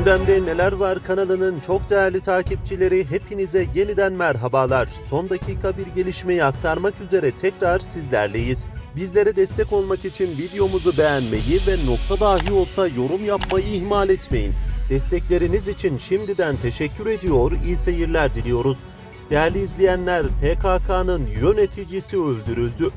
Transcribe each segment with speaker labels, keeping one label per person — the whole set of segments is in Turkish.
Speaker 1: Gündemde Neler Var kanalının çok değerli takipçileri hepinize yeniden merhabalar. Son dakika bir gelişmeyi aktarmak üzere tekrar sizlerleyiz. Bizlere destek olmak için videomuzu beğenmeyi ve nokta dahi olsa yorum yapmayı ihmal etmeyin. Destekleriniz için şimdiden teşekkür ediyor, iyi seyirler diliyoruz. Değerli izleyenler, PKK'nın yöneticisi öldürüldü.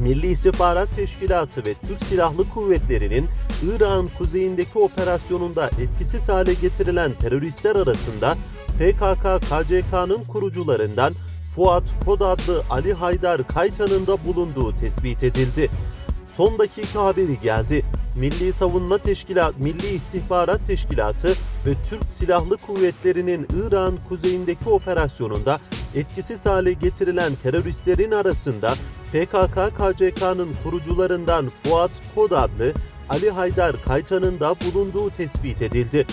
Speaker 1: Milli İstihbarat Teşkilatı ve Türk Silahlı Kuvvetleri'nin İran kuzeyindeki operasyonunda etkisiz hale getirilen teröristler arasında PKK-KCK'nın kurucularından Fuat Kod adlı Ali Haydar Kaytan'ın da bulunduğu tespit edildi. Son dakika haberi geldi. Milli Savunma Teşkilat, Milli İstihbarat Teşkilatı ve Türk Silahlı Kuvvetleri'nin İran kuzeyindeki operasyonunda etkisiz hale getirilen teröristlerin arasında PKK-KCK'nın kurucularından Fuat Kod adlı Ali Haydar Kaytan'ın da bulunduğu tespit edildi.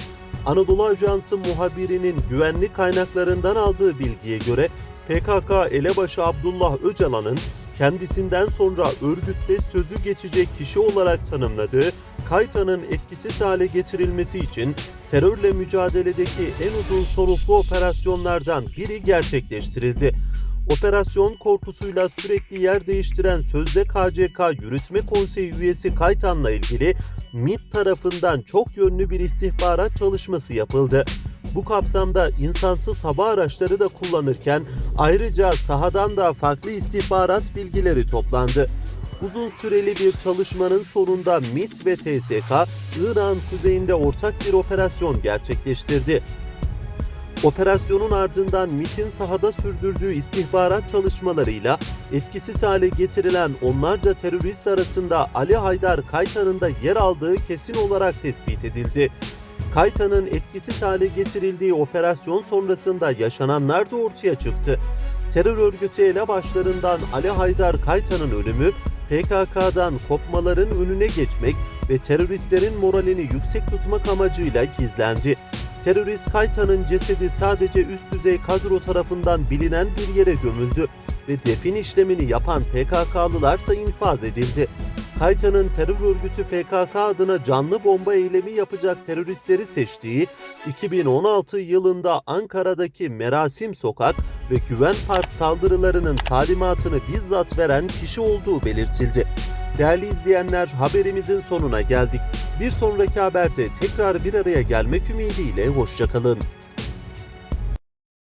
Speaker 1: Anadolu Ajansı muhabirinin güvenlik kaynaklarından aldığı bilgiye göre PKK elebaşı Abdullah Öcalan'ın kendisinden sonra örgütte sözü geçecek kişi olarak tanımladığı Kaytan'ın etkisiz hale getirilmesi için terörle mücadeledeki en uzun soluklu operasyonlardan biri gerçekleştirildi. Operasyon korkusuyla sürekli yer değiştiren sözde KCK Yürütme Konseyi üyesi Kaytan'la ilgili MİT tarafından çok yönlü bir istihbarat çalışması yapıldı. Bu kapsamda insansız hava araçları da kullanırken ayrıca sahadan da farklı istihbarat bilgileri toplandı. Uzun süreli bir çalışmanın sonunda MİT ve TSK, İran kuzeyinde ortak bir operasyon gerçekleştirdi. Operasyonun ardından MİT'in sahada sürdürdüğü istihbarat çalışmalarıyla etkisiz hale getirilen onlarca terörist arasında Ali Haydar Kaytan'ın da yer aldığı kesin olarak tespit edildi. Kaytan'ın etkisiz hale getirildiği operasyon sonrasında yaşananlar da ortaya çıktı. Terör örgütü elebaşlarından Ali Haydar Kaytan'ın ölümü PKK'dan kopmaların önüne geçmek ve teröristlerin moralini yüksek tutmak amacıyla gizlendi. Terörist Kaytan'ın cesedi sadece üst düzey kadro tarafından bilinen bir yere gömüldü ve defin işlemini yapan PKK'lılarsa infaz edildi. Kaytan'ın terör örgütü PKK adına canlı bomba eylemi yapacak teröristleri seçtiği 2016 yılında Ankara'daki Merasim Sokak ve Güven Park saldırılarının talimatını bizzat veren kişi olduğu belirtildi. Değerli izleyenler haberimizin sonuna geldik. Bir sonraki haberde tekrar bir araya gelmek ümidiyle hoşçakalın.